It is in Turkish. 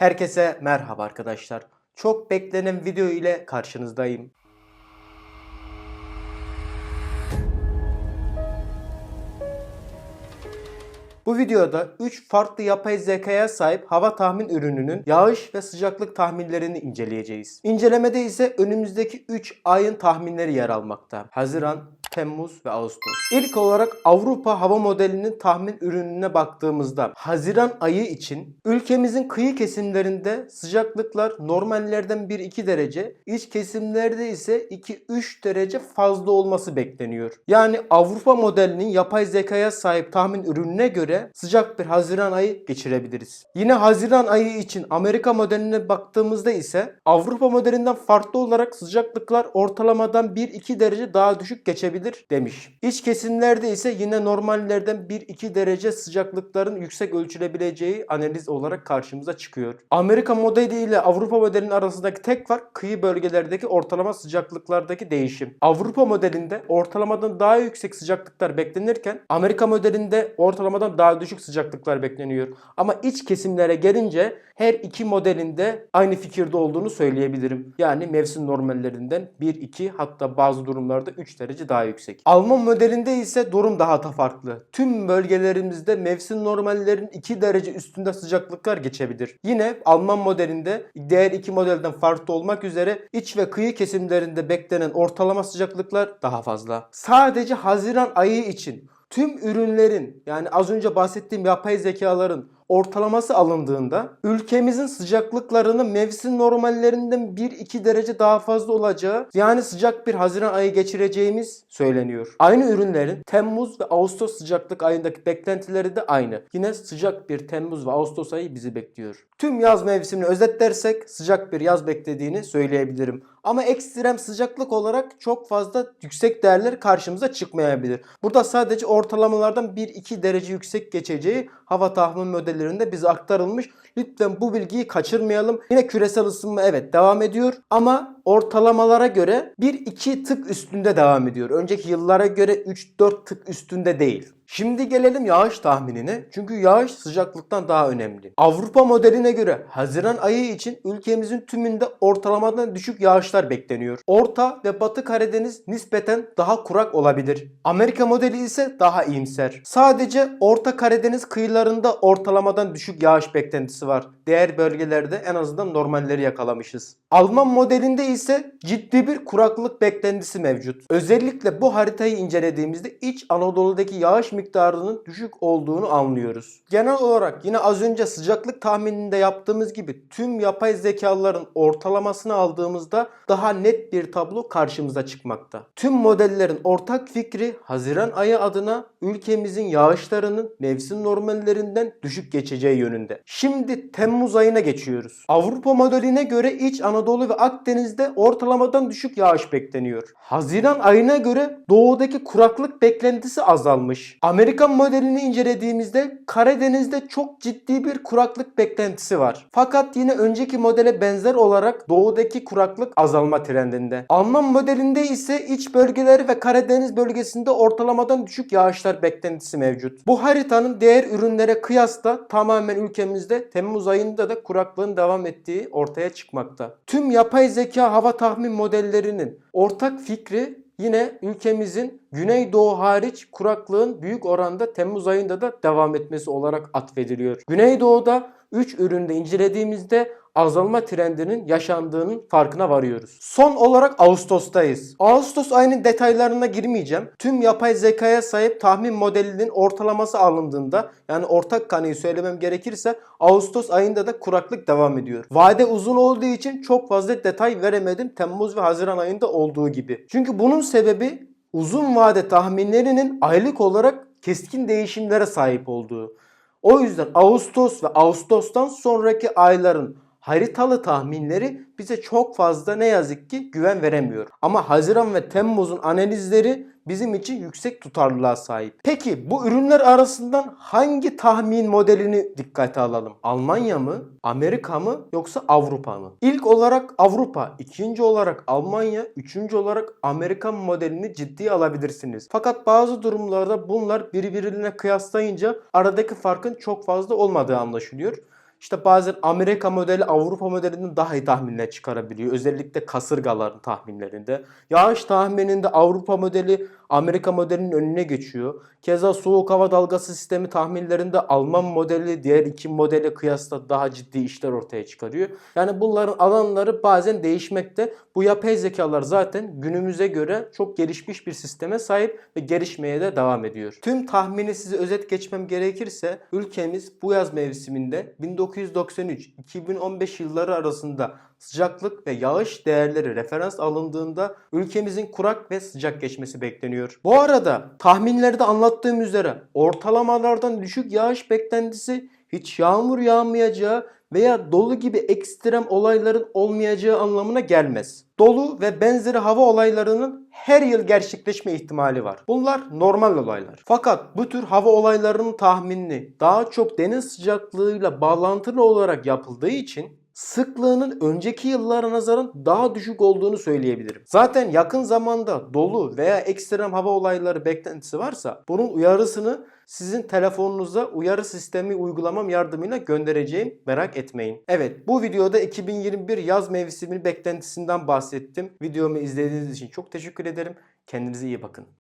Herkese merhaba arkadaşlar. Çok beklenen video ile karşınızdayım. Bu videoda 3 farklı yapay zekaya sahip hava tahmin ürününün yağış ve sıcaklık tahminlerini inceleyeceğiz. İncelemede ise önümüzdeki 3 ayın tahminleri yer almakta. Haziran, Temmuz ve Ağustos. İlk olarak Avrupa hava modelinin tahmin ürününe baktığımızda Haziran ayı için ülkemizin kıyı kesimlerinde sıcaklıklar normallerden 1-2 derece, iç kesimlerde ise 2-3 derece fazla olması bekleniyor. Yani Avrupa modelinin yapay zekaya sahip tahmin ürününe göre sıcak bir Haziran ayı geçirebiliriz. Yine Haziran ayı için Amerika modeline baktığımızda ise Avrupa modelinden farklı olarak sıcaklıklar ortalamadan 1-2 derece daha düşük geçebilir demiş. İç kesimlerde ise yine normallerden 1-2 derece sıcaklıkların yüksek ölçülebileceği analiz olarak karşımıza çıkıyor. Amerika modeli ile Avrupa modelinin arasındaki tek fark kıyı bölgelerdeki ortalama sıcaklıklardaki değişim. Avrupa modelinde ortalamadan daha yüksek sıcaklıklar beklenirken Amerika modelinde ortalamadan daha düşük sıcaklıklar bekleniyor. Ama iç kesimlere gelince her iki modelinde aynı fikirde olduğunu söyleyebilirim. Yani mevsim normallerinden 1-2 hatta bazı durumlarda 3 derece daha yüksek. Alman modelinde ise durum daha da farklı. Tüm bölgelerimizde mevsim normallerin 2 derece üstünde sıcaklıklar geçebilir. Yine Alman modelinde diğer iki modelden farklı olmak üzere iç ve kıyı kesimlerinde beklenen ortalama sıcaklıklar daha fazla. Sadece Haziran ayı için tüm ürünlerin yani az önce bahsettiğim yapay zekaların ortalaması alındığında ülkemizin sıcaklıklarının mevsim normallerinden 1-2 derece daha fazla olacağı yani sıcak bir Haziran ayı geçireceğimiz söyleniyor. Aynı ürünlerin Temmuz ve Ağustos sıcaklık ayındaki beklentileri de aynı. Yine sıcak bir Temmuz ve Ağustos ayı bizi bekliyor. Tüm yaz mevsimini özetlersek sıcak bir yaz beklediğini söyleyebilirim. Ama ekstrem sıcaklık olarak çok fazla yüksek değerler karşımıza çıkmayabilir. Burada sadece ortalamalardan 1-2 derece yüksek geçeceği hava tahmin modellerinde bize aktarılmış. Lütfen bu bilgiyi kaçırmayalım. Yine küresel ısınma evet devam ediyor ama ortalamalara göre 1-2 tık üstünde devam ediyor. Önceki yıllara göre 3-4 tık üstünde değil. Şimdi gelelim yağış tahminine. Çünkü yağış sıcaklıktan daha önemli. Avrupa modeline göre Haziran ayı için ülkemizin tümünde ortalamadan düşük yağışlar bekleniyor. Orta ve Batı Karadeniz nispeten daha kurak olabilir. Amerika modeli ise daha iyimser. Sadece Orta Karadeniz kıyılarında ortalamadan düşük yağış beklentisi var. Diğer bölgelerde en azından normalleri yakalamışız. Alman modelinde ise ciddi bir kuraklık beklentisi mevcut. Özellikle bu haritayı incelediğimizde İç Anadolu'daki yağış miktarının düşük olduğunu anlıyoruz. Genel olarak yine az önce sıcaklık tahmininde yaptığımız gibi tüm yapay zekaların ortalamasını aldığımızda daha net bir tablo karşımıza çıkmakta. Tüm modellerin ortak fikri Haziran ayı adına ülkemizin yağışlarının mevsim normallerinden düşük geçeceği yönünde. Şimdi Temmuz ayına geçiyoruz. Avrupa modeline göre İç Anadolu ve Akdeniz'de ortalamadan düşük yağış bekleniyor. Haziran ayına göre doğudaki kuraklık beklentisi azalmış. Amerikan modelini incelediğimizde Karadeniz'de çok ciddi bir kuraklık beklentisi var. Fakat yine önceki modele benzer olarak doğudaki kuraklık azalma trendinde. Alman modelinde ise iç bölgeleri ve Karadeniz bölgesinde ortalamadan düşük yağışlar beklentisi mevcut. Bu haritanın diğer ürünlere kıyasla tamamen ülkemizde Temmuz ayında da kuraklığın devam ettiği ortaya çıkmakta. Tüm yapay zeka hava tahmin modellerinin ortak fikri yine ülkemizin Güneydoğu hariç kuraklığın büyük oranda Temmuz ayında da devam etmesi olarak atfediliyor. Güneydoğu'da 3 üründe incelediğimizde azalma trendinin yaşandığının farkına varıyoruz. Son olarak Ağustos'tayız. Ağustos ayının detaylarına girmeyeceğim. Tüm yapay zekaya sahip tahmin modelinin ortalaması alındığında yani ortak kanıyı söylemem gerekirse Ağustos ayında da kuraklık devam ediyor. Vade uzun olduğu için çok fazla detay veremedim Temmuz ve Haziran ayında olduğu gibi. Çünkü bunun sebebi uzun vade tahminlerinin aylık olarak keskin değişimlere sahip olduğu. O yüzden Ağustos ve Ağustos'tan sonraki ayların haritalı tahminleri bize çok fazla ne yazık ki güven veremiyor. Ama Haziran ve Temmuz'un analizleri bizim için yüksek tutarlılığa sahip. Peki bu ürünler arasından hangi tahmin modelini dikkate alalım? Almanya mı, Amerika mı yoksa Avrupa mı? İlk olarak Avrupa, ikinci olarak Almanya, üçüncü olarak Amerikan modelini ciddiye alabilirsiniz. Fakat bazı durumlarda bunlar birbirine kıyaslayınca aradaki farkın çok fazla olmadığı anlaşılıyor. İşte bazen Amerika modeli Avrupa modelinden daha iyi tahminler çıkarabiliyor. Özellikle kasırgaların tahminlerinde. Yağış tahmininde Avrupa modeli Amerika modelinin önüne geçiyor. Keza soğuk hava dalgası sistemi tahminlerinde Alman modeli diğer iki modele kıyasla daha ciddi işler ortaya çıkarıyor. Yani bunların alanları bazen değişmekte. Bu yapay zekalar zaten günümüze göre çok gelişmiş bir sisteme sahip ve gelişmeye de devam ediyor. Tüm tahmini size özet geçmem gerekirse ülkemiz bu yaz mevsiminde 1993-2015 yılları arasında sıcaklık ve yağış değerleri referans alındığında ülkemizin kurak ve sıcak geçmesi bekleniyor. Bu arada tahminlerde anlattığım üzere ortalamalardan düşük yağış beklentisi hiç yağmur yağmayacağı veya dolu gibi ekstrem olayların olmayacağı anlamına gelmez. Dolu ve benzeri hava olaylarının her yıl gerçekleşme ihtimali var. Bunlar normal olaylar. Fakat bu tür hava olaylarının tahminini daha çok deniz sıcaklığıyla bağlantılı olarak yapıldığı için sıklığının önceki yıllara nazaran daha düşük olduğunu söyleyebilirim. Zaten yakın zamanda dolu veya ekstrem hava olayları beklentisi varsa bunun uyarısını sizin telefonunuza uyarı sistemi uygulamam yardımıyla göndereceğim. Merak etmeyin. Evet bu videoda 2021 yaz mevsimi beklentisinden bahsettim. Videomu izlediğiniz için çok teşekkür ederim. Kendinize iyi bakın.